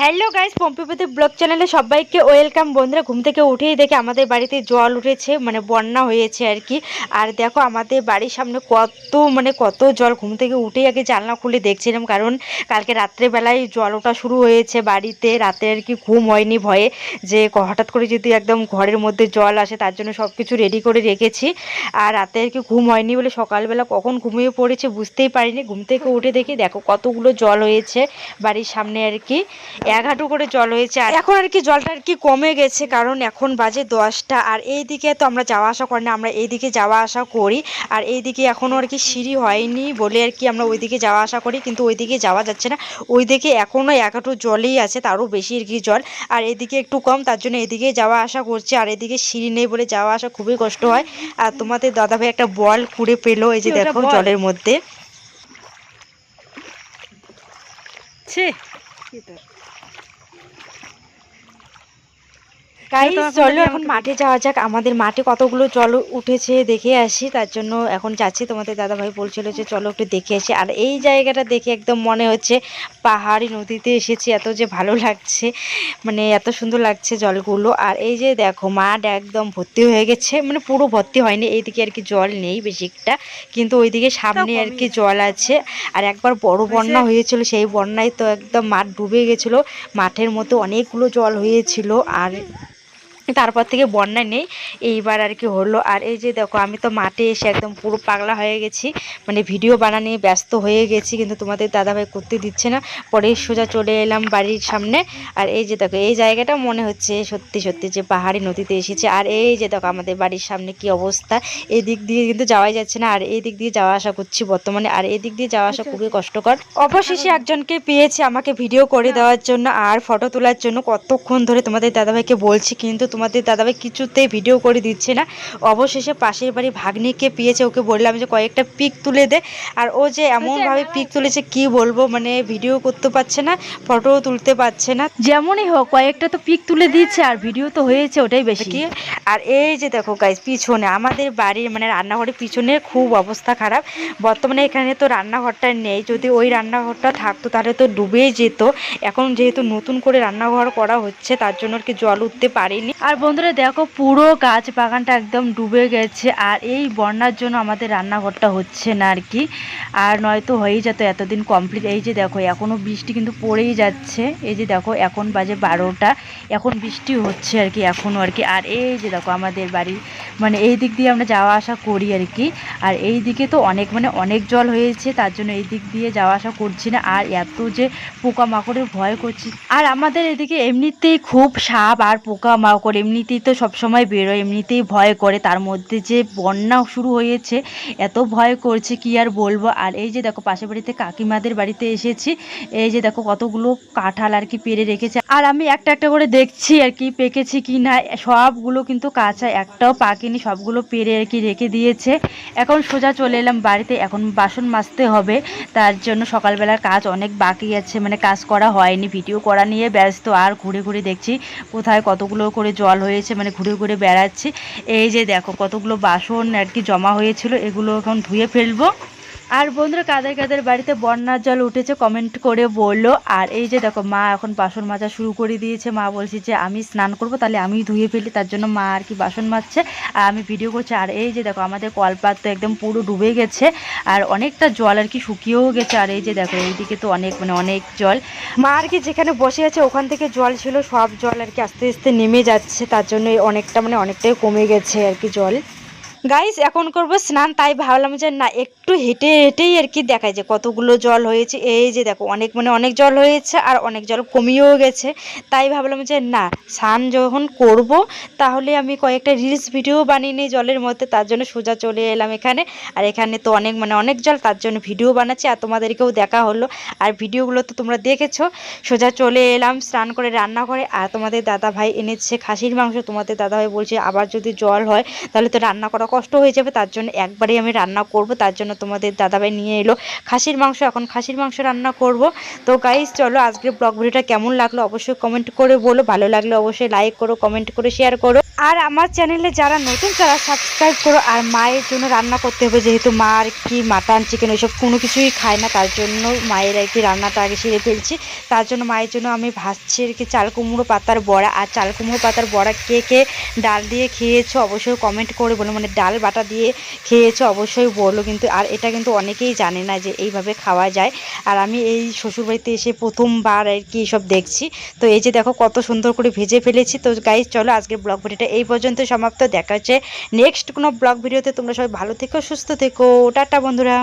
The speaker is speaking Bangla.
হ্যালো গাইস পম্পিপতি ব্লগ চ্যানেলে সবাইকে ওয়েলকাম বন্ধুরা। ঘুম থেকে উঠেই দেখে আমাদের বাড়িতে জল উঠেছে মানে বন্যা হয়েছে আর কি। আর দেখো আমাদের বাড়ির সামনে কত মানে কত জল, ঘুম থেকে উঠেই আগে জানলা খুলে দেখছিলাম। কারণ কালকে রাত্রেবেলায় জল ওঠা শুরু হয়েছে বাড়িতে, রাতে আর কি ঘুম হয়নি ভয়ে। যে হঠাৎ করে যদি একদম ঘরের মধ্যে জল আসে, তার জন্য সব কিছু রেডি করে রেখেছি। আর রাতে আর কি ঘুম হয়নি বলে সকালবেলা কখন ঘুমিয়ে পড়েছে বুঝতেই পারিনি। ঘুম থেকে উঠে দেখি, দেখো কতগুলো জল হয়েছে বাড়ির সামনে আর কি। এক হাঁটু করে জল হয়েছে আর এখন আর কি জলটা আর কি কমে গেছে কারণ এখন বাজে দশটা। আর এই দিকে তো আমরা যাওয়া আসা করি না আমরা এই দিকে যাওয়া আসা করি। আর এই দিকে এখনও আর কি সিঁড়ি হয়নি বলে আর কি আমরা ওই দিকে যাওয়া আসা করি কিন্তু ওই দিকে যাওয়া যাচ্ছে না। ওই দিকে এখনও এক হাঁটু জলই আছে তারও বেশি আর কি জল। আর এদিকে একটু কম তার জন্য এদিকে যাওয়া আসা করছে। আর এদিকে সিঁড়ি নেই বলে যাওয়া আসা খুবই কষ্ট হয়। আর তোমাদের দাদাভাই একটা বল কুড়ে পেল এই যে দেখো জলের মধ্যে। ছি। গাইস চলো এখন মাঠে যাওয়া যাক। আমাদের মাঠে কতগুলো জল উঠেছে দেখে আসি তার জন্য এখন যাচ্ছি। তোমাদের দাদাভাই বলছিল যে চলো একটু দেখে আসি। আর এই জায়গাটা দেখে একদম মনে হচ্ছে পাহাড়ি নদীতে এসেছি এত যে ভালো লাগছে মানে এত সুন্দর লাগছে জলগুলো। আর এই যে দেখো মাঠ একদম ভর্তি হয়ে গেছে মানে পুরো ভর্তি হয়নি এইদিকে আর কি জল নেই বেশি একটা কিন্তু ওইদিকে সামনে আর কি জল আছে। আর একবার বড় বন্যা হয়েছিল সেই বন্যায় তো একদম মাঠ ডুবে গেছিল মাঠের মধ্যে অনেকগুলো জল হয়েছিল। আর তারপর থেকে বন্যা নেই। এইবার আর কি হলো। আর এই যে দেখো, আমি তো মাঠে এসে একদম পুরো পাগলা হয়ে গেছি। মানে ভিডিও বানা নিয়ে ব্যস্ত হয়ে গেছি, কিন্তু তোমাদের দাদাভাই করতে দিচ্ছে না। পরে সোজা চলে এলাম বাড়ির সামনে। আর এই যে দেখো, এই জায়গাটা মনে হচ্ছে সত্যি সত্যি যে পাহাড়ি নদীতে এসেছে। আর এই যে দেখো, আমাদের বাড়ির সামনে কি অবস্থা। এই দিক দিয়ে কিন্তু যাওয়াই যাচ্ছে না। আর এই দিক দিয়ে যাওয়া আসা করছি বর্তমানে। আর এই দিক দিয়ে যাওয়া আসা খুবই কষ্টকর। অবশেষে একজনকে পেয়েছি আমাকে ভিডিও করে দেওয়ার জন্য আর ফটো তোলার জন্য। কতক্ষণ ধরে তোমাদের দাদাভাইকে বলছি, কিন্তু তোমাদের দাদাভাই কিছুতেই ভিডিও করে দিচ্ছে না। অবশেষে পাশের বাড়ি ভাগ্নিকে পেয়েছে ওকে বললাম যে কয়েকটা পিক তুলে দে। আর ও যে এমনভাবে পিক তুলেছে কি বলব? মানে ভিডিও করতে পারছে না ফটোও তুলতে পারছে না। যেমনই হোক কয়েকটা তো পিক তুলে দিয়েছে আর ভিডিও তো হয়েছে ওটাই বেশি। আর এই যে দেখো গাইজ পিছনে আমাদের বাড়ির মানে রান্নাঘরের পিছনে খুব অবস্থা খারাপ। বর্তমানে এখানে তো রান্নাঘরটা নেই। যদি ওই রান্নাঘরটা থাকতো তাহলে তো ডুবেই যেত। এখন যেহেতু নতুন করে রান্নাঘর করা হচ্ছে তার জন্য আর কি জল উঠতে পারেনি। আর বন্ধুরা দেখো পুরো গাছ বাগানটা একদম ডুবে গেছে, আর এই বন্যার জন্য আমাদের রান্নাঘরটা হচ্ছে না আর কি। আর নয়তো হয়েই যেত এতদিন কমপ্লিট এই যে দেখো এখনও বৃষ্টি কিন্তু পড়েই যাচ্ছে। এই যে দেখো, এখন বাজে বারোটা। এখন বৃষ্টি হচ্ছে আর কি এখনও আর কি। আর এই যে দেখো, আমাদের বাড়ি মানে এই দিক দিয়ে আমরা যাওয়া আসা করি আর কি। আর এই দিকে তো অনেক মানে অনেক জল হয়েছে, তার জন্য এই দিক দিয়ে যাওয়া আসা করছি না। আর এত যে পোকামাকড়ের ভয় করছি। আর আমাদের এদিকে এমনিতেই খুব সাপ আর পোকামাকড় এমনিতেই তো সবসময় বেরোয়, এমনিতেই ভয় করে। তার মধ্যে যে বন্যা শুরু হয়েছে, এত ভয় করছে, কি আর বলব? আর এই যে দেখো, পাশের বাড়িতে কাকিমাদের বাড়িতে এসেছি। এই যে দেখো, কতগুলো কাঁঠাল আর কি পেরে রেখেছে। আর আমি একটা একটা করে দেখছি আর কি, পেকেছি কি না। সবগুলো কিন্তু কাঁচা, একটাও পাকেনি, সবগুলো পেরে আর কি রেখে দিয়েছে। এখন সোজা চলে এলাম বাড়িতে, এখন বাসন মাজতে হবে। তার জন্য সকালবেলার কাজ অনেক বাকি আছে মানে কাজ করা হয়নি, ভিডিও করা নিয়ে ব্যস্ত। আর ঘুরে ঘুরে দেখছি কোথায় কতগুলো করে জল হয়েছে মানে ঘুরে ঘুরে বেড়াচ্ছে। এই যে দেখো কতগুলো বাসন আর কি জমা হয়েছিল, এগুলো এখন ধুয়ে ফেলব। আর বন্ধুরা কাদের কাদের বাড়িতে বন্যার জল উঠেছে কমেন্ট করে বলল। আর এই যে দেখো, মা এখন বাসন মাজা শুরু করে দিয়েছে। মা বলছে যে, আমি স্নান করব, তাহলে আমি ধুয়ে ফেলি, তার জন্য মা আর কি বাসন মাজছে। আর আমি ভিডিও করছি। আর এই যে দেখো, আমাদের কলপাত তো একদম পুরো ডুবে গেছে। আর অনেকটা জল আর কি শুকিয়েও গেছে। আর এই যে দেখো, এইদিকে তো অনেক মানে অনেক জল। মা আর কি যেখানে বসে আছে, ওখান থেকে জল ছিল, সব জল আর কি আস্তে আস্তে নেমে যাচ্ছে। তার জন্য অনেকটা মানে অনেকটাই কমে গেছে আর কি জল। গাইস এখন করব স্নান, তাই ভাবলাম যে না, একটু হেঁটে হেঁটেই আর কি দেখায় যে কতগুলো জল হয়েছে। এই যে দেখো, অনেক মানে অনেক জল হয়েছে আর অনেক জল কমিয়েও গেছে। তাই ভাবলাম যে না, স্নান যখন করব, তাহলে আমি কয়েকটা রিলস ভিডিও বানিয়ে নিই জলের মধ্যে। তার জন্য সোজা চলে এলাম এখানে। আর এখানে তো অনেক মানে অনেক জল, তার জন্য ভিডিও বানাচ্ছি আর তোমাদেরকেও দেখা হলো। আর ভিডিওগুলো তো তোমরা দেখেছ। সোজা চলে এলাম স্নান করে রান্না করে আর তোমাদের দাদা ভাই এনেছে খাসির মাংস। তোমাদের দাদা ভাই বলছে, আবার যদি জল হয়, তাহলে তো রান্না করা কষ্ট হয়ে যাবে, তার জন্য একবারেই আমি রান্না করব। তার জন্য তোমাদের দাদাভাই নিয়ে এলো খাসির মাংস। এখন খাসির মাংস রান্না করব। তো গাইস চলো আজকের ব্লগ ভিডিওটা কেমন লাগল অবশ্যই কমেন্ট করে বলো। ভালো লাগলে অবশ্যই লাইক করো কমেন্ট করে শেয়ার করো। আর আমার চ্যানেলে যারা নতুন, তারা সাবস্ক্রাইব করো। আর মায়ের জন্য রান্না করতে হবে, যেহেতু মা আর কি মাটন চিকেন ওইসব কোনো কিছুই খায় না, তার জন্য মায়ের আর কি রান্নাটা আগে সেরে ফেলছি। তার জন্য মায়ের জন্য আমি ভাজছি আর কি চাল কুমড়ো পাতার বড়া। আর চাল কুমড়ো পাতার বড়া কে কে ডাল দিয়ে খেয়েছো অবশ্যই কমেন্ট করে বলো। মানে ডাল বাটা দিয়ে খেয়েছো অবশ্যই বলো কিন্তু। আর এটা কিন্তু অনেকেই জানে না যে এইভাবে খাওয়া যায়। আর আমি এই শ্বশুরবাড়িতে এসে প্রথমবার আর কি সব দেখছি। তো এই যে দেখো কত সুন্দর করে ভেজে ফেলেছি। তো গাইজ চলো আজকের ব্লগ ভিডিওটা এই পর্যন্ত সমাপ্ত দেখা হচ্ছে নেক্সট কোনো ব্লগ ভিডিওতে তোমরা সবাই ভালো থেকো, সুস্থ থেকো। টাটা বন্ধুরা।